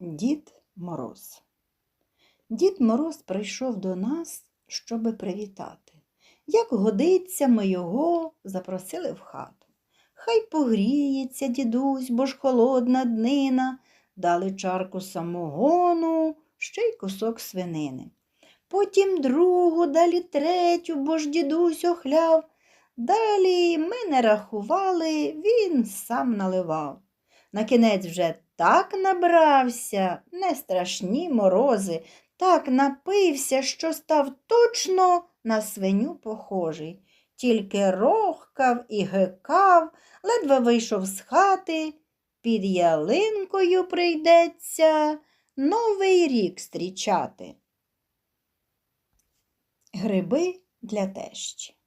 Дід Мороз. Дід Мороз прийшов до нас, щоби привітати. Як годиться, ми його запросили в хату. Хай погріється, дідусь, бо ж холодна днина, дали чарку самогону, ще й кусок свинини. Потім другу, далі третю, бо ж дідусь охляв. Далі ми не рахували, він сам наливав. На кінець вже так набрався, не страшні морози, так напився, що став точно на свиню похожий. Тільки рохкав і гикав, ледве вийшов з хати, під ялинкою прийдеться новий рік стрічати. Гриби для тещі.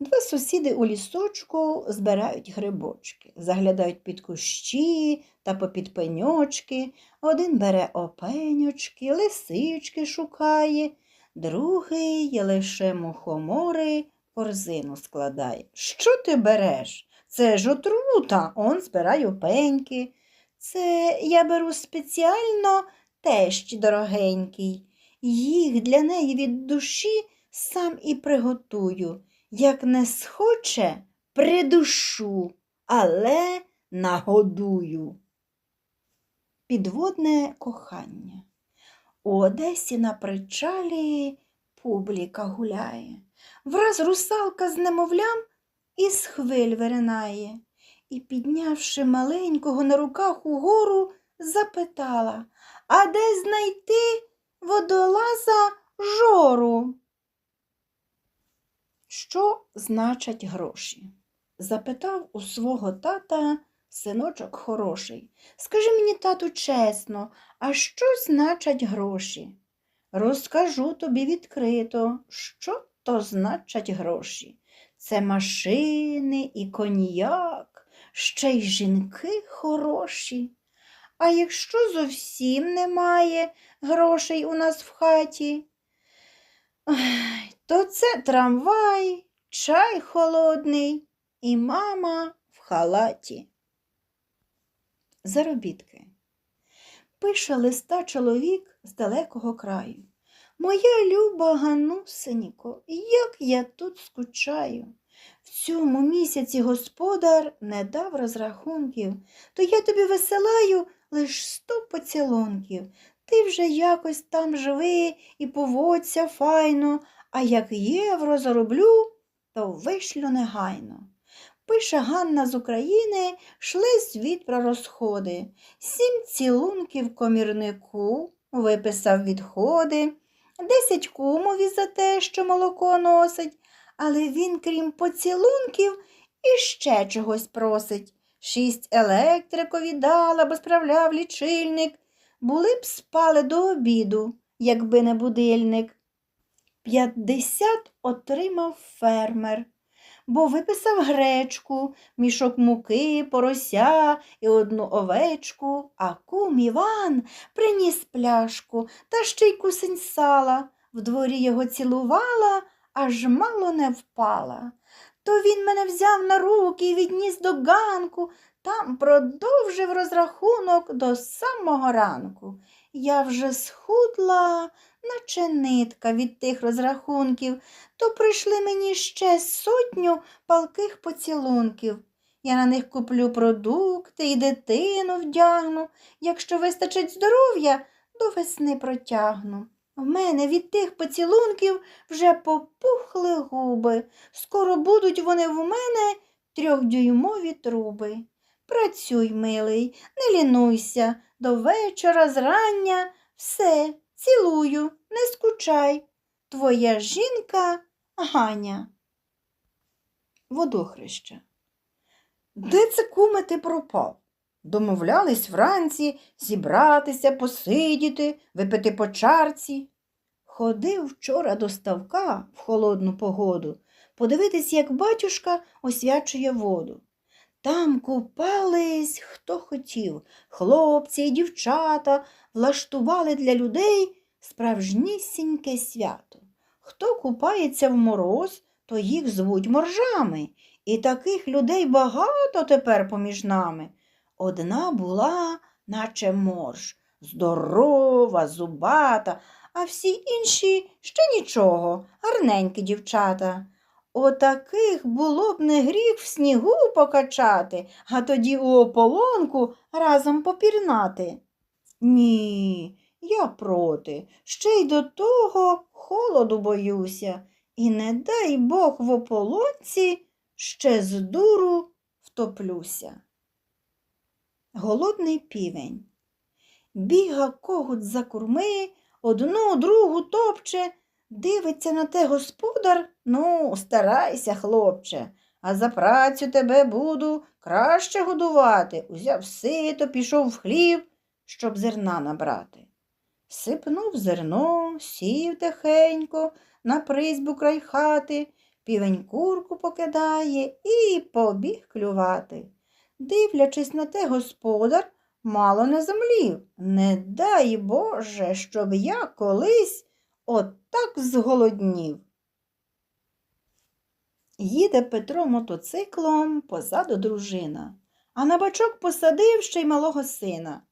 Два сусіди у лісочку збирають грибочки, заглядають під кущі та попід пеньочки. Один бере опеньочки, лисички шукає, другий лише мухомори корзину складає. Що ти береш? Це ж отрута, он збирає опеньки. Це я беру спеціально тещ дорогенький. Їх для неї від душі сам і приготую. Як не схоче, придушу, але нагодую. Підводне кохання. У Одесі на причалі публіка гуляє. Враз русалка з немовлям із хвиль виринає. І, піднявши маленького на руках угору, запитала, а де знайти водолаза жору? Що значать гроші? запитав у свого тата синочок хороший. Скажи мені, тату, чесно, а що значать гроші? Розкажу тобі відкрито, що то значать гроші. Це машини і коньяк, ще й жінки хороші. А якщо зовсім немає грошей у нас в хаті, то це трамвай, чай холодний і мама в халаті. Заробітки. Пише листа чоловік з далекого краю. Моя люба Ганусенько, як я тут скучаю. В цьому місяці господар не дав розрахунків, то я тобі висилаю лиш сто поцілунків. Ти вже якось там живи і поводься файно, а як євро зароблю, то вишлю негайно. Пише Ганна з України, шли звіт про розходи. Сім цілунків комірнику виписав відходи, десять кумові за те, що молоко носить, але він, крім поцілунків, іще чогось просить. Шість електрикові дала, бо справляв лічильник. Були б спали до обіду, якби не будильник. П'ятдесят отримав фермер, бо виписав гречку, мішок муки, порося і одну овечку, а кум Іван приніс пляшку та ще й кусень сала. В дворі його цілувала, аж мало не впала. То він мене взяв на руки і відніс до ганку, там продовжив розрахунок до самого ранку. Я вже схудла, наче нитка від тих розрахунків, то прийшли мені ще сотню палких поцілунків. Я на них куплю продукти і дитину вдягну. Якщо вистачить здоров'я, до весни протягну. В мене від тих поцілунків вже попухли губи. Скоро будуть вони в мене трьохдюймові труби. Працюй, милий, не лінуйся, до вечора зрання все, цілую, не скучай. Твоя жінка Ганя. Водохреща. Де це куме ти пропав? Домовлялись вранці зібратися, посидіти, випити по чарці. Ходив вчора до ставка в холодну погоду, подивитись, як батюшка освячує воду. Там купались хто хотів, хлопці і дівчата влаштували для людей справжнісіньке свято. Хто купається в мороз, то їх звуть моржами, і таких людей багато тепер поміж нами. Одна була, наче морж, Здорова, зубата, а всі інші ще нічого, гарненькі дівчата. Отаких було б не гріх в снігу покачати, а тоді у ополонку разом попірнати. Ні, я проти, ще й до того холоду боюся, і не дай Бог в ополонці ще з дуру втоплюся. Голодний півень. Біга когут за курми, одну другу топче, дивиться на те господар, ну, старайся, хлопче, а за працю тебе буду краще годувати. Узяв сито, пішов в хлів, щоб зерна набрати. Сипнув зерно, сів тихенько на призьбу край хати, півень курку покидає і побіг клювати. Дивлячись на те господар, мало не замлів. Не дай Боже, щоб я колись отак зголоднів. Їде Петро мотоциклом, позаду дружина, а на бачок посадив ще й малого сина.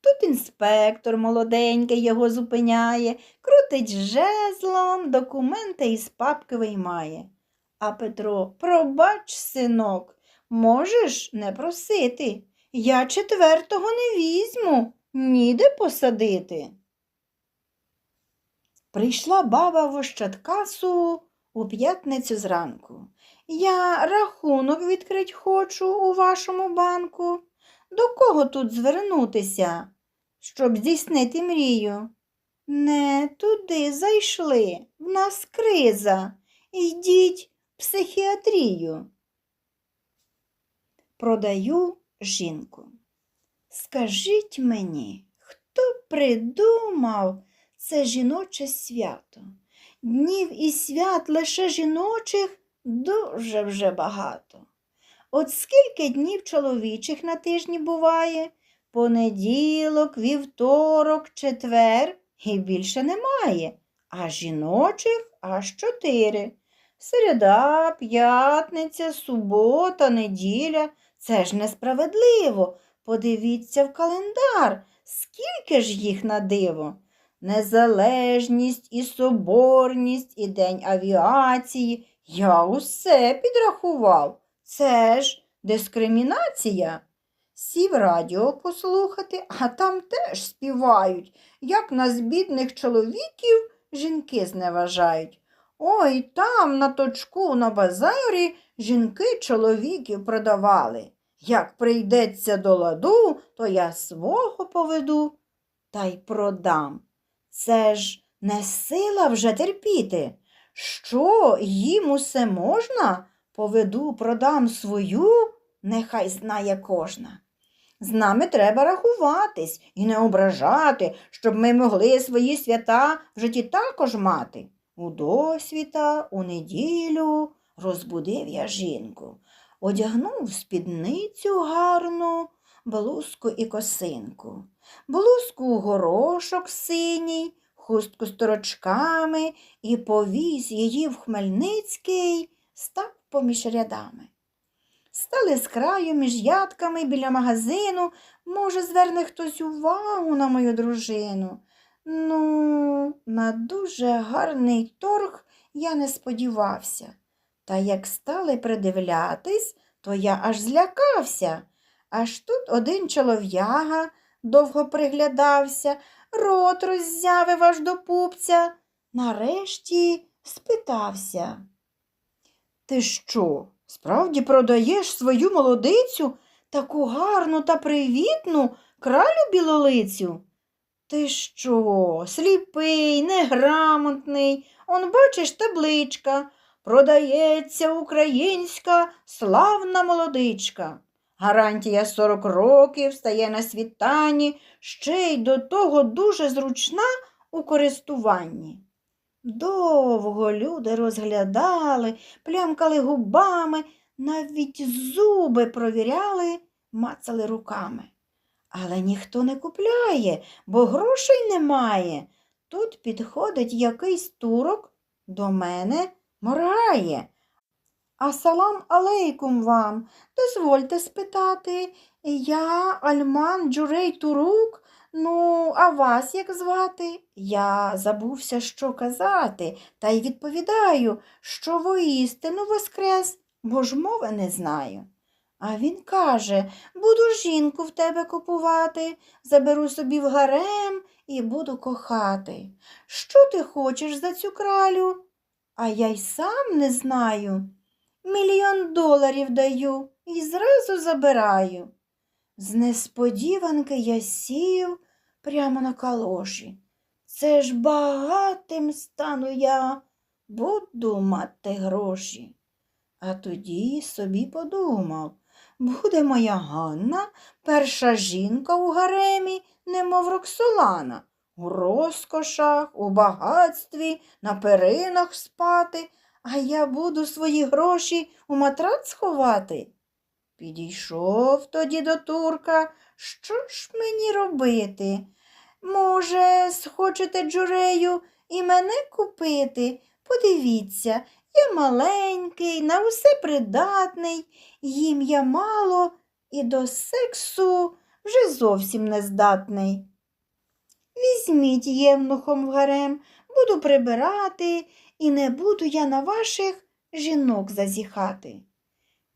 Тут інспектор молоденький його зупиняє, крутить жезлом, документи із папки виймає. А Петро, пробач, синок, можеш не просити. Я четвертого не візьму, ніде посадити. Прийшла баба в Ощадкасу у п'ятницю зранку. Я рахунок відкрить хочу у вашому банку. До кого тут звернутися, щоб здійснити мрію? Не туди зайшли, в нас криза. Йдіть в психіатрію. Продаю жінку. Скажіть мені, хто придумав це жіноче свято? Днів і свят лише жіночих дуже вже багато. От скільки днів чоловічих на тижні буває? Понеділок, вівторок, четвер і більше немає, а жіночих аж чотири. Середа, п'ятниця, субота, неділя. Це ж несправедливо. Подивіться в календар, скільки ж їх на диво. Незалежність і соборність, і День авіації. Я усе підрахував. Це ж дискримінація. Сів радіо послухати, а там теж співають, як нас, бідних чоловіків, жінки зневажають. Ой, там на точку на базарі жінки чоловіків продавали. Як прийдеться до ладу, то я свого поведу та й продам. Це ж не сила вже терпіти. Що їм усе можна? Поведу, продам свою, нехай знає кожна. З нами треба рахуватись і не ображати, щоб ми могли свої свята в житті також мати. У досвіта, у неділю розбудив я жінку, одягнув спідницю гарну, блузку і косинку, блузку горошок синій, хустку з торочками і повіз її в Хмельницький, став поміж рядами. Стали з краю між ядками біля магазину. Може, зверне хтось увагу на мою дружину. Ну, на дуже гарний торг я не сподівався. Та як стали придивлятись, то я аж злякався. Аж тут один чолов'яга довго приглядався, рот роззявив аж до пупця. Нарешті спитався. Ти що, справді продаєш свою молодицю, таку гарну та привітну кралю білолицю? Ти що, сліпий, неграмотний, он бачиш табличка. Продається українська славна молодичка. Гарантія 40 років стає на світанні, ще й до того дуже зручна у користуванні. Довго люди розглядали, плямкали губами, навіть зуби провіряли, мацали руками. Але ніхто не купляє, бо грошей немає. Тут підходить якийсь турок до мене моргає. Асалам алейкум вам. Дозвольте спитати, я Альман Джурей Турук. Ну, а вас як звати? Я забувся, що казати, та й відповідаю, що воістину воскрес, бо ж мови не знаю. А він каже буду жінку в тебе купувати, заберу собі в гарем і буду кохати. Що ти хочеш за цю кралю? А я й сам не знаю. Мільйон доларів даю і зразу забираю. З несподіванки я сів прямо на калоші. Це ж багатим стану я, буду мати гроші. А тоді собі подумав, буде моя Ганна перша жінка у гаремі, немов Роксолана, у розкошах, у багатстві, на перинах спати, а я буду свої гроші у матрац сховати. Підійшов тоді до турка, що ж мені робити? Може, схочете джурею і мене купити? Подивіться, я маленький, на усе придатний, їм я мало і до сексу вже зовсім не здатний. Візьміть євнухом в гарем, буду прибирати, і не буду я на ваших жінок зазіхати.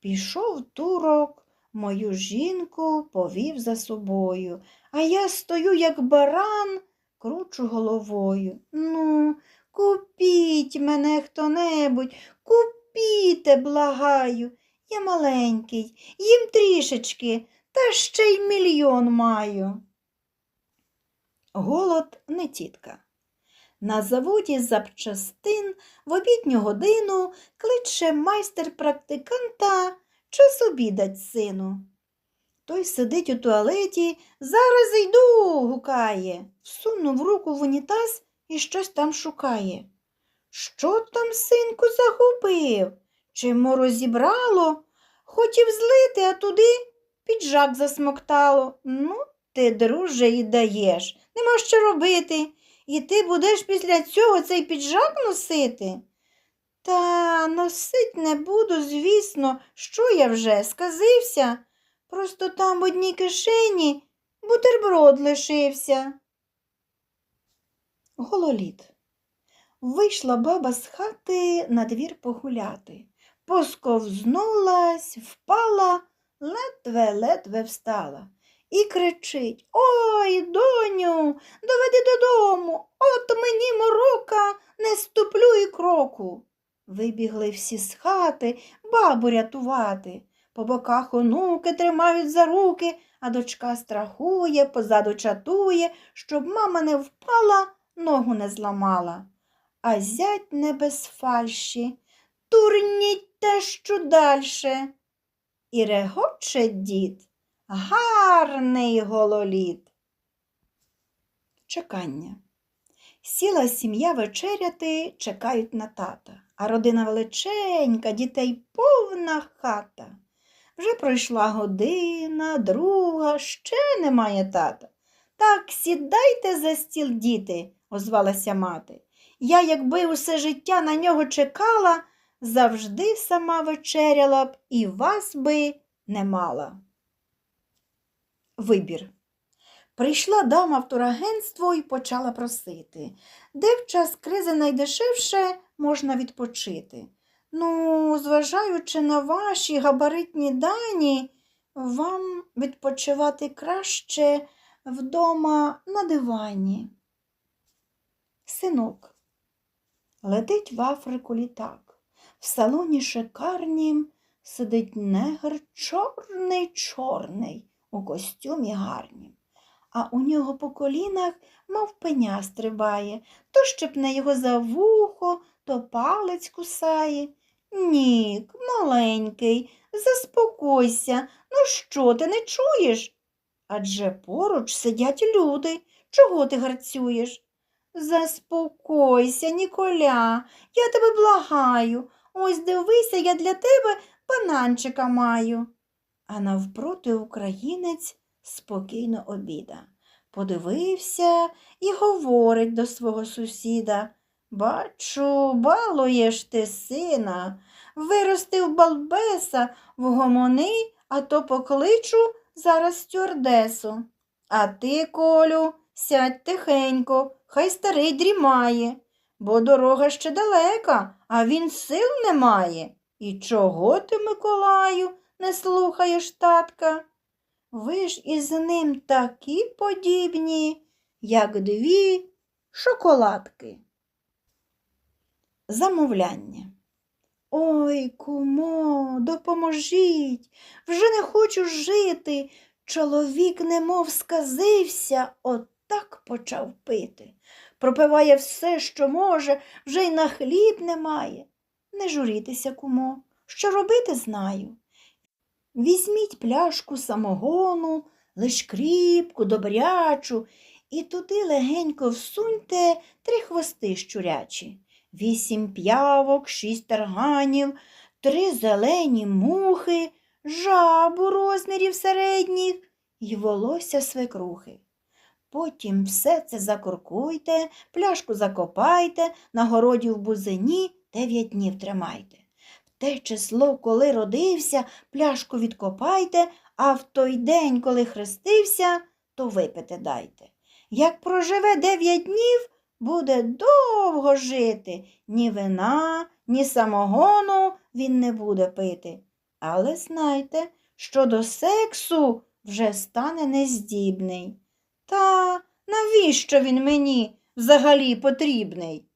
Пішов турок, мою жінку повів за собою, а я стою, як баран, кручу головою. Ну, купіть мене хто-небудь, купіте, благаю. Я маленький, їм трішечки, та ще й мільйон маю. Голод не тітка. На заводі запчастин в обідню годину кличе майстер практиканта час обідать сину. Той сидить у туалеті, зараз йду, гукає, всунув руку в унітаз і щось там шукає. Що там, синку, загубив? Чимо розібрало? Хотів злити, а туди піджак засмоктало. Ну, ти, друже, і даєш. Нема що робити. І ти будеш після цього цей піджак носити? Та носить не буду, звісно, що я вже сказився. Просто там в одній кишені бутерброд лишився. Гололіт. Вийшла баба з хати на двір погуляти. Посковзнулась, впала, ледве-ледве встала. І кричить Ой, доню, доведи додому, от мені морока, не ступлю і кроку. Вибігли всі з хати бабу рятувати. По боках онуки тримають за руки, а дочка страхує, позаду чатує, щоб мама не впала, ногу не зламала. А зять не без фальші, турніть те, що дальше. І регоче дід. Гарний гололіт. Чекання. Сіла сім'я вечеряти, чекають на тата, а родина величенька, дітей повна хата. Вже пройшла година, друга, ще немає тата. Так сідайте за стіл, діти, озвалася мати. Я, якби усе життя на нього чекала, завжди сама вечеряла б і вас би не мала. Вибір. Прийшла дама в турагентство і почала просити, де в час кризи найдешевше можна відпочити. Ну, зважаючи на ваші габаритні дані, вам відпочивати краще вдома на дивані. Синок, летить в Африку літак. В салоні шикарнім сидить негр чорний чорний у костюмі гарнім. А у нього по колінах, мов пеня стрибає, то щепне його за вухо, то палець кусає. Нік, маленький, заспокойся. Ну що ти не чуєш? Адже поруч сидять люди. Чого ти гарцюєш? Заспокойся, Ніколя, я тебе благаю. Ось дивися, я для тебе бананчика маю. А навпроти українець спокійно обіда. Подивився і говорить до свого сусіда. Бачу, балуєш ти сина, виростив балбеса, вгомони, а то покличу зараз стюардесу. А ти, Колю, Сядь тихенько, хай старий дрімає, бо дорога ще далека, а він сил не має. І чого ти, Миколаю, не слухаєш татка? Ви ж із ним такі подібні, як дві шоколадки. Замовляння. Ой, кумо, допоможіть, вже не хочу жити. Чоловік немов сказився, отак почав пити. Пропиває все, що може, вже й на хліб немає. Не журітеся, кумо, що робити знаю. Візьміть пляшку самогону, лиш кріпку, добрячу, і туди легенько всуньте три хвости щурячі, вісім п'явок, шість тарганів, три зелені мухи, жабу розмірів середніх і волосся свекрухи. Потім все це закуркуйте, пляшку закопайте, на городі в бузині дев'ять днів тримайте. Те число, коли родився, пляшку відкопайте, а в той день, коли хрестився, то випити дайте. Як проживе дев'ять днів, буде довго жити. Ні вина, ні самогону він не буде пити. Але знайте, що до сексу вже стане нездібний. Та навіщо він мені взагалі потрібний?